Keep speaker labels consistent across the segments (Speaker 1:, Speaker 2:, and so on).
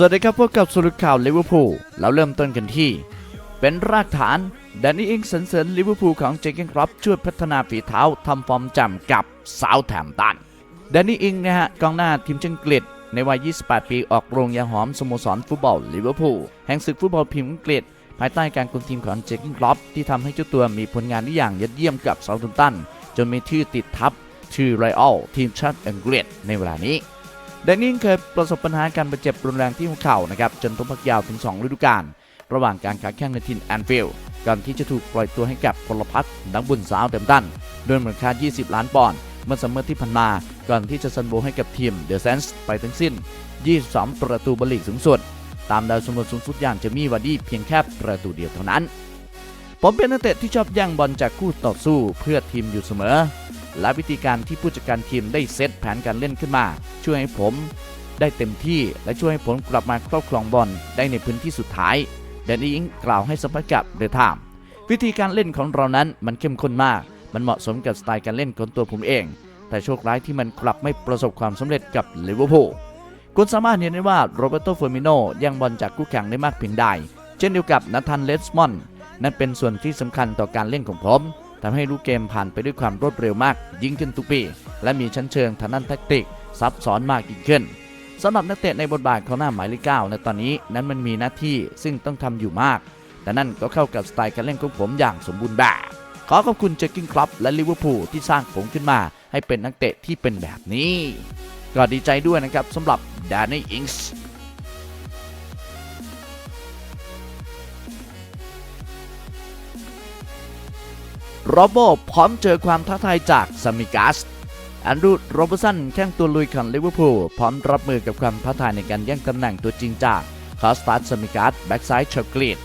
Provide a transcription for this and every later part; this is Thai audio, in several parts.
Speaker 1: สวัสดีครับพบกับสรุปข่าวลิเวอร์พูลเราเริ่มต้นกันที่ เป็นรากฐานแดนนี่อิงสันเสริญลิเวอร์พูลของเจเกนครอปช่วยพัฒนาฝีเท้าทำฟอร์มจำกับสาวแถมตันแดนนี่อิงนะฮะกองหน้าทีมเชงกฤษในวัย 28 ปีออกโรงยาหอมสโมสรฟุตบอลลิเวอร์พูลแห่งศึกฟุตบอลพรีมียร์อังกฤษ ภายใต้การคุมทีมของเจเกนครอปที่ทำให้เจ้าตัวมีผลงานที่อย่างยอดเยี่ยมกับเซาท์แฮมป์ตันจนมีชื่อติดทับชื่อไรอัลทีมชาติอังกฤษในเวลานี้ แดนนิงเคยประสบปัญหาการบาดเจ็บรุนแรงที่หัวเข่านะครับจนต้องพักยาวถึง 2 ฤดูกาลระหว่างการค้าแข่งในทินแอนฟิลด์ก่อนที่จะถูกปล่อยตัวให้กับพลพัฒน์ดังบุญสาวเต็มตันด้วยมูลค่า 20 ล้านปอนด์เมื่อซัมเมอร์ที่ผ่านมาก่อนที่จะซันโบให้กับทีมเดอะแซนส์ไปทั้งสิ้น 22 ประตูบอลลีกสูงสุด ตามดาวสมบูรณ์สูงสุดอย่างเจมี่วาร์ดี้เพียงแค่ประตูเดียวเท่านั้น ผมเป็นนักเตะที่ชอบแย่งบอลจากคู่ต่อสู้เพื่อทีมอยู่เสมอ และวิธีการที่ผู้จัดการทีมได้เซตแผนการเล่นขึ้นมา ช่วยให้ผมได้เต็มที่และช่วยให้ผมกลับมาครอบครองบอลได้ในพื้นที่สุดท้ายแดนนี่อิงกล่าวให้สัมภาษณ์กับเดอะไทม์วิธีการเล่นของเรานั้นมันเข้มข้นมาก มันเหมาะสมกับสไตล์การเล่นของตัวผมเอง แต่โชคร้ายที่มันกลับไม่ประสบความสำเร็จกับลิเวอร์พูลคุณสามารถเห็นได้ว่าโรเบโตเฟอร์มิโนยังบอลจากคู่แข่งได้มากเพียงใด เช่นเดียวกับนาธานเลสมอนนั่นเป็นส่วนที่สำคัญต่อการเล่นของผม ทำให้ลูกเกมผ่านไปด้วยความรวดเร็วมากยิ่งขึ้นทุกปี และมีชั้นเชิงทางด้านแทคติก ซับซ้อนมากยิ่งขึ้นสำหรับนักเตะในบทบาทของหน้าหมายเลขเก้าในตอนนี้นั้นมันมีหน้าที่ซึ่งต้องทำอยู่มาก แต่นั่นก็เข้ากับสไตล์การเล่นของผมอย่างสมบูรณ์แบบ ขอขอบคุณเจคกินคลับและลิเวอร์พูลที่สร้างผมขึ้นมาให้เป็นนักเตะที่เป็นแบบนี้ ก็ดีใจด้วยนะครับสำหรับดานนี่อิงส์ โรโบพร้อมเจอความท้าทายจากซามิกัสแอนดรูโรเบอสันแข้งตัวลุยของลิเวอร์พูลพร้อมรับมือกับความท้าทายในการแย่งตำแหน่งตัวจริงจากคอสตัสซามิกัสแบ็กซ้ายช็อกโกแลต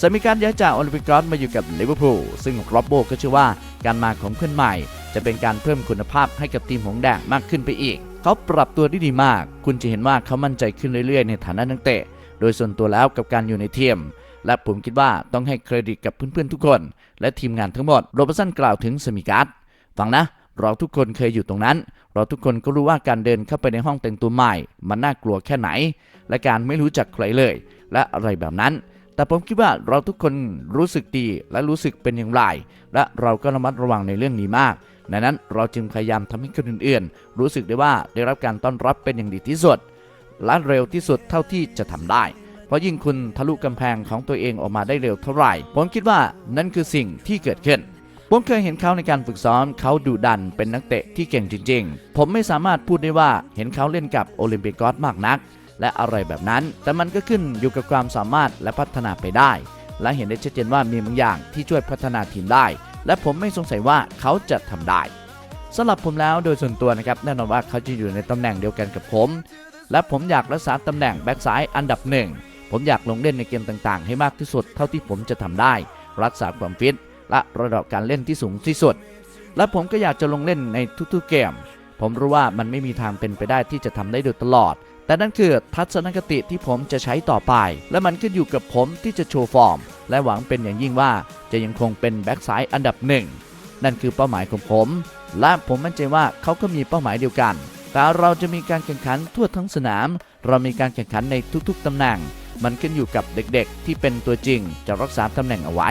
Speaker 1: ซามิกัสย้ายจากโอลิมปิกอสมาอยู่กับลิเวอร์พูลซึ่งโรโบก็เชื่อว่าการมาของเพื่อนใหม่ จะเป็นการเพิ่มคุณภาพให้กับทีมหงแดงมากขึ้นไปอีก เขาปรับตัวได้ดีมาก คุณจะเห็นว่าเขามั่นใจขึ้นเรื่อยๆ ในฐานะนักเตะ โดยส่วนตัวแล้วกับการอยู่ในทีม และผมคิดว่าต้องให้เครดิตกับเพื่อนๆทุกคน และทีมงานทั้งหมดโรเบร์สันกล่าวถึงสมิการ์ดฟังนะเราทุกคนเคยอยู่ตรงนั้น เราทุกคนก็รู้ว่าการเดินเข้าไปในห้องแต่งตัวใหม่ มันน่ากลัวแค่ไหน และการไม่รู้จักใครเลย และอะไรแบบนั้น แต่ผมคิดว่าเราทุกคนรู้สึกดีและรู้สึกเป็นอย่างไร และเราก็ระมัดระวังในเรื่องนี้มากดังนั้นเราจึงพยายามทำให้คนอื่นๆ รู้สึกได้ว่าได้รับการต้อนรับเป็นอย่างดีที่สุด และเร็วที่สุดเท่าที่จะทำได้ เพราะยิ่งคุณทะลุกำแพงของตัวเองออกมาได้เร็วเท่าไหร่ ผมคิดว่านั่นคือสิ่งที่เกิดขึ้น ผมเคยเห็นเขาในการฝึกซ้อมเขาดุดันเป็นนักเตะที่เก่งจริง ๆ ผมไม่สามารถพูดได้ว่าเห็นเขาเล่นกับโอลิมปิกอสมากนัก และอะไรแบบนั้น แต่มันก็ขึ้นอยู่กับความสามารถและพัฒนาไปได้ และเห็นได้ชัดเจนว่ามีบางอย่างที่ช่วยพัฒนาทีมได้ และผมไม่สงสัยว่าเขาจะทำได้สำหรับผมแล้วโดยส่วนตัวนะครับแน่นอนว่าเขาจะอยู่ในตำแหน่งเดียวกันกับผม และผมอยากรักษาตำแหน่งแบ็กซ้ายอันดับหนึ่ง ผมอยากลงเล่นในเกมต่างๆ ให้มากที่สุดเท่าที่ผมจะทำได้ รักษาความฟิตและระดับการเล่นที่สูงที่สุด และผมก็อยากจะลงเล่นในทุกๆเกม ผมรู้ว่ามันไม่มีทางเป็นไปได้ที่จะทำได้โดยตลอด แต่นั่นคือทัศนคติที่ผมจะใช้ต่อไป และมันขึ้นอยู่กับผมที่จะโชว์ฟอร์ม และหวังเป็นอย่างยิ่งว่าจะยังคงเป็นแบ็กซ้ายอันดับหนึ่งนั่นคือเป้าหมายของผม และผมมั่นใจว่าเขาก็มีเป้าหมายเดียวกัน แต่เราจะมีการแข่งขันทั่วทั้งสนาม เรามีการแข่งขันในทุกๆตำแหน่ง มันขึ้นอยู่กับเด็กๆ ที่เป็นตัวจริงจะรักษาตำแหน่งเอาไว้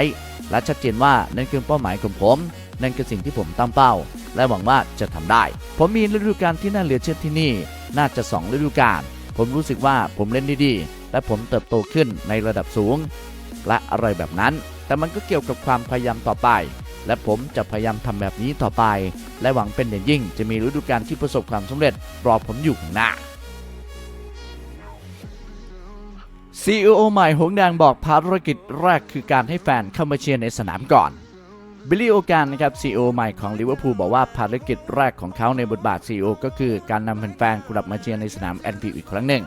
Speaker 1: และชัดเจนว่านั่นคือเป้าหมายของผม นั่นคือสิ่งที่ผมตั้งเป้า และหวังว่าจะทำได้ ผมมีฤดูกาลที่น่าเหลือเชื่อที่นี่ น่าจะสองฤดูกาลผมรู้สึกว่าผมเล่นได้ดีและผมเติบโตขึ้นในระดับสูง และอะไรแบบนั้น แต่มันก็เกี่ยวกับความพยายามต่อไป และผมจะพยายามทำแบบนี้ต่อไป และหวังเป็นอย่างยิ่งจะมีฤดูกาลที่ประสบความสำเร็จรอผมอยู่ข้างหน้า CEO ใหม่หงแดงบอกภารกิจแรกคือการให้แฟนเข้ามาเชียร์ในสนามก่อนบิลลี่โอการนะครับ CEO ใหม่ของลิเวอร์พูลบอกว่าภารกิจแรกของเขาในบทบาท CEO ก็คือการนำแฟนๆกลับมาเชียร์ในสนามแอนฟิลด์อีกครั้งหนึ่ง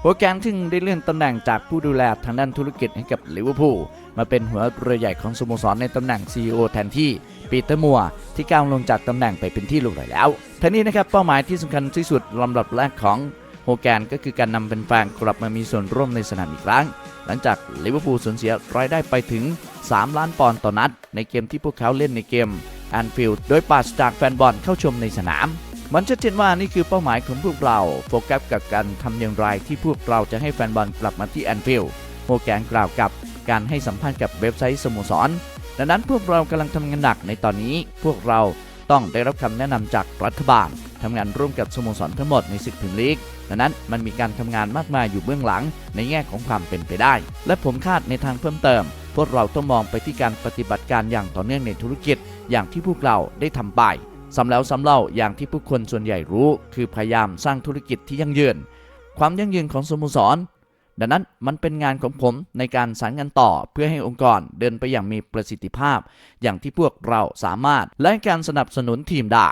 Speaker 1: โฮแกนซึ่งได้เลื่อนตำแหน่งจากผู้ดูแลทางด้านธุรกิจให้กับลิเวอร์พูลมาเป็นหัวเรือใหญ่ของสโมสรในตำแหน่ง CEO แทนที่ปีเตอร์มัวร์ที่ก้าวลงจากตำแหน่งไปเป็นที่เรียบร้อยแล้วทั้งนี้นะครับเป้าหมายที่สำคัญที่สุดลำดับแรกของ โฮแกนก็คือการนำแฟนๆกลับมามีส่วนร่วมในสนามอีกครั้ง หลังจากลิเวอร์พูลสูญเสียรายได้ไปถึง 3 ล้านปอนด์ต่อนัด ในเกมที่พวกเขาเล่นในเกมแอนฟิลด์โดยปราศจากแฟนบอลเข้าชมในสนามมันชัดเจนว่านี่คือเป้าหมายของพวกเรา โฟกัสกับการทำอย่างไรที่พวกเราจะให้แฟนบอลกลับมาที่แอนฟิลด์โมแกนกล่าวกับการให้สัมภาษณ์กับเว็บไซต์สโมสร ดังนั้นพวกเรากำลังทำงานหนักในตอนนี้ พวกเราต้องได้รับคำแนะนำจากรัฐบาล ทำงานร่วมกับสโมสรทั้งหมดในศึกพรีเมียร์ลีกดังนั้นมันมีการทำงานมากมายอยู่เบื้องหลังในแง่ของความเป็นไปได้ และผมคาดในทางเพิ่มเติม พวกเราต้องมองไปที่การปฏิบัติการอย่างต่อเนื่องในธุรกิจ อย่างที่พวกเราได้ทำไปซ้ำแล้วซ้ำเล่าอย่างที่ผู้คนส่วนใหญ่รู้ คือพยายามสร้างธุรกิจที่ยั่งยืน ความยั่งยืนของสโมสร ดังนั้นมันเป็นงานของผมในการสานงานต่อเพื่อให้องค์กรเดินไปอย่างมีประสิทธิภาพ อย่างที่พวกเราสามารถและการสนับสนุนทีมได้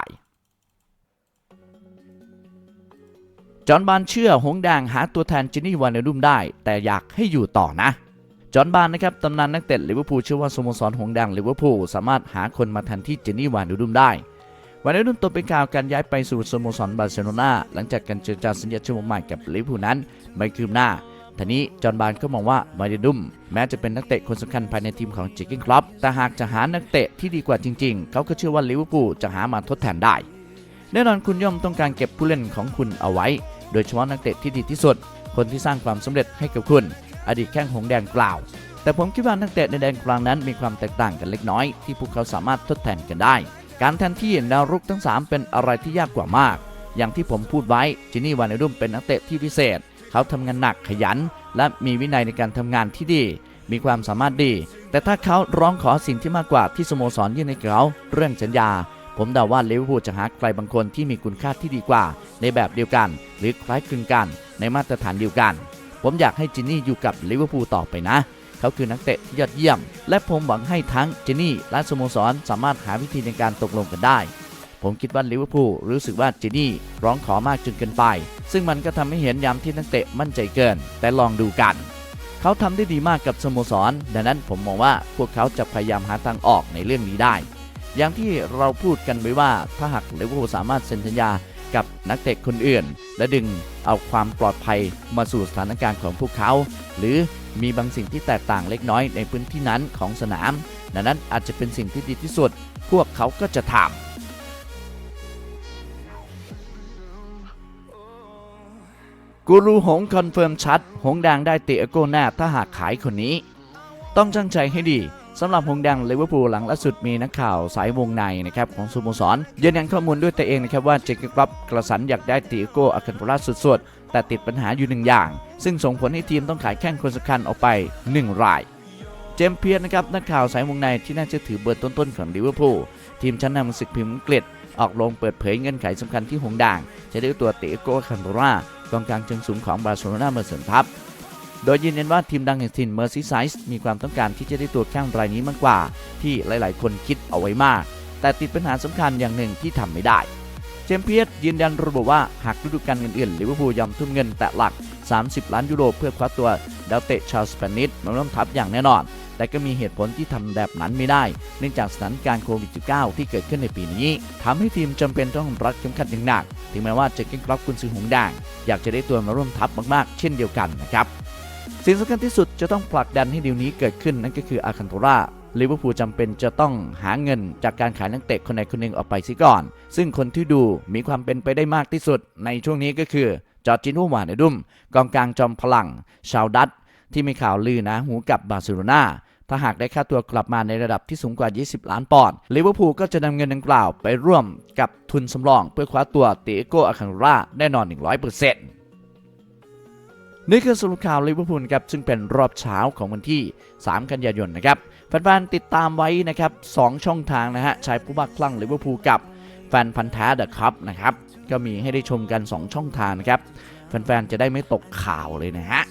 Speaker 1: จอห์นบานเชื่อหงแดงหาตัวแทนจินนี่วานเนดุมได้ แต่อยากให้อยู่ต่อนะ จอห์นบานนะครับตำนานนักเตะลิเวอร์พูลเชื่อว่าสโมสรหงแดงลิเวอร์พูลสามารถหาคนมาแทนที่จินนี่วานเนดุมได้วานเนดุมตกเป็นข่าวการย้ายไปสู่สโมสรบาร์เซโลนาหลังจากการเจรจาสัญญาชั่วโมงใหม่กับลิเวอร์พูลนั้น ไม่คืบหน้าทีนี้จอห์นบานก็มองว่ามาเดดุมแม้จะเป็นนักเตะคนสำคัญภายในทีมของจิกกิ้งคลับแต่หากจะหานักเตะที่ดีกว่าจริง ๆ เขาก็เชื่อว่าลิเวอร์พูลจะหามาทดแทนได้แน่นอนคุณย่อมต้องการเก็บผู้เล่นของคุณเอาไว้ โดยเฉพาะนักเตะที่ดีที่สุด คนที่สร้างความสำเร็จให้กับคุณ อดีตแข้งหงแดงกล่าว แต่ผมคิดว่านักเตะในแดนกลางนั้นมีความแตกต่างกันเล็กน้อย ที่พวกเขาสามารถทดแทนกันได้ การแทนที่แนวรุกทั้ง 3 เป็นอะไรที่ยากกว่ามาก อย่างที่ผมพูดไว้จินี่วานเนดุมเป็นนักเตะที่พิเศษ เขาทำงานหนักขยัน และมีวินัยในการทำงานที่ดีมีความสามารถดี แต่ถ้าเขาร้องขอสิ่งที่มากกว่าที่สโมสรยื่นให้เขา เรื่องสัญญา ผมเดาว่าลิเวอร์พูลจะหาใครบางคนที่มีคุณค่าที่ดีกว่า ในแบบเดียวกัน หรือคล้ายคลึงกัน ในมาตรฐานเดียวกัน ผมอยากให้จินนี่อยู่กับลิเวอร์พูลต่อไปนะ เขาคือนักเตะที่ยอดเยี่ยม และผมหวังให้ทั้งจินนี่และสโมสรสามารถหาวิธีในการตกลงกันได้ ผมคิดว่าลิเวอร์พูลรู้สึกว่าจินนี่ร้องขอมากจนเกินไป ซึ่งมันก็ทำให้เห็นย้ำที่นักเตะมั่นใจเกิน แต่ลองดูกันเขาทำได้ดีมากกับสโมสร ดังนั้นผมมองว่าพวกเขาจะพยายามหาทางออกในเรื่องนี้ได้ อย่างที่เราพูดกันไว้ว่าถ้าหากลิเวอร์พูลสามารถเซ็นสัญญากับนักเตะคนอื่น และดึงเอาความปลอดภัยมาสู่สถานการณ์ของพวกเขา หรือมีบางสิ่งที่แตกต่างเล็กน้อยในพื้นที่นั้นของสนามดังนั้นอาจจะเป็นสิ่งที่ดีที่สุด พวกเขาก็จะทำกูรูหงคอนเฟิร์มชัด หงแดงได้เตะโก้แน่ถ้าหากขายคนนี้ ต้องจังใจให้ดี สำหรับหงแดงลิเวอร์พูลหลังล่าสุดมีนักข่าวสายวงในนะครับของสโมสรยืนยันข้อมูลด้วยตัวเองนะครับว่าเจคครับกระสันอยากได้ตะโก้อาคันโตราสุดๆ แต่ติดปัญหาอยู่หนึ่งอย่าง ซึ่งส่งผลให้ทีมต้องขายแข้งคนสำคัญออกไป 1 ราย เจมส์เพียร์นะครับนักข่าวสายวงในที่น่าจะถือเบอร์ต้นๆของลิเวอร์พูลทีมชั้นนำศึกพิมพ์อังกฤษออกลงเปิดเผยเงื่อนไขสำคัญที่หงแดงจะได้ตัวตะโก้อาคันโตรากองกลางเชิงสูงของบาร์เซโลนามาเสริมทัพ โดยยืนยันว่าทีมดังแห่งถิ่นเมอร์ซีไซส์มีความต้องการที่จะได้ตัวแข้งรายนี้มากกว่า ที่หลายๆ คนคิดเอาไว้มาก แต่ติดปัญหาสำคัญอย่างหนึ่งที่ทำไม่ได้ เจมส์เพียร์ยืนยันระบุว่าหากฤดูกาลอื่นๆลิเวอร์พูลยอมทุ่มเงินแต่หลัก 30 ล้านยูโรเพื่อคว้าตัวดาวเตะชาลสเปนิสมาร่วมทัพอย่างแน่นอนแต่ก็มีเหตุผลที่ทำแบบนั้นไม่ได้ เนื่องจากสถานการณ์โควิด -19 ที่เกิดขึ้นในปีนี้ทำให้ทีมจำเป็นต้องรัดเข็มขัดอย่างหนัก ถึงแม้ว่าเจคเก้นครอปกุนซือหงดงอยากจะได้ตัวมาร่วมทัพมากๆ เช่นเดียวกันนะครับ สิ่งสำคัญที่สุดจะต้องผลักดันให้ดีลนี้เกิดขึ้นนั่นก็คืออาคันโตราลิเวอร์พูลจำเป็นจะต้องหาเงินจากการขายนักเตะคนใดคนหนึ่งออกไปซิก่อน ซึ่งคนที่ดูมีความเป็นไปได้มากที่สุด ในช่วงนี้ก็คือจอร์จิโนวานเนดุมกองกลางจอมพลัง ชาวดัตที่มีข่าวลือนะหูกับบาร์เซโลนาถ้าหากได้ค่าตัวกลับมาในระดับที่สูงกว่า 20 ล้านปอนด์ลิเวอร์พูลก็จะนำเงินดังกล่าวไปร่วมกับทุนสำรองเพื่อคว้าตัวเตโกอาคันโตราแน่นอน 100% นี่คือสรุปข่าวลิเวอร์พูลครับซึ่งเป็นรอบเช้าของวันที่ 3 กันยายนนะครับแฟนๆติดตามไว้นะครับ2ช่องทางนะฮะชายผู้บ้าคลั่งลิเวอร์พูลกับแฟนพันธ์แท้เดอะครับนะครับก็มีให้ได้ชมกัน 2 ช่องทางนะครับแฟนๆจะได้ไม่ตกข่าวเลยนะฮะ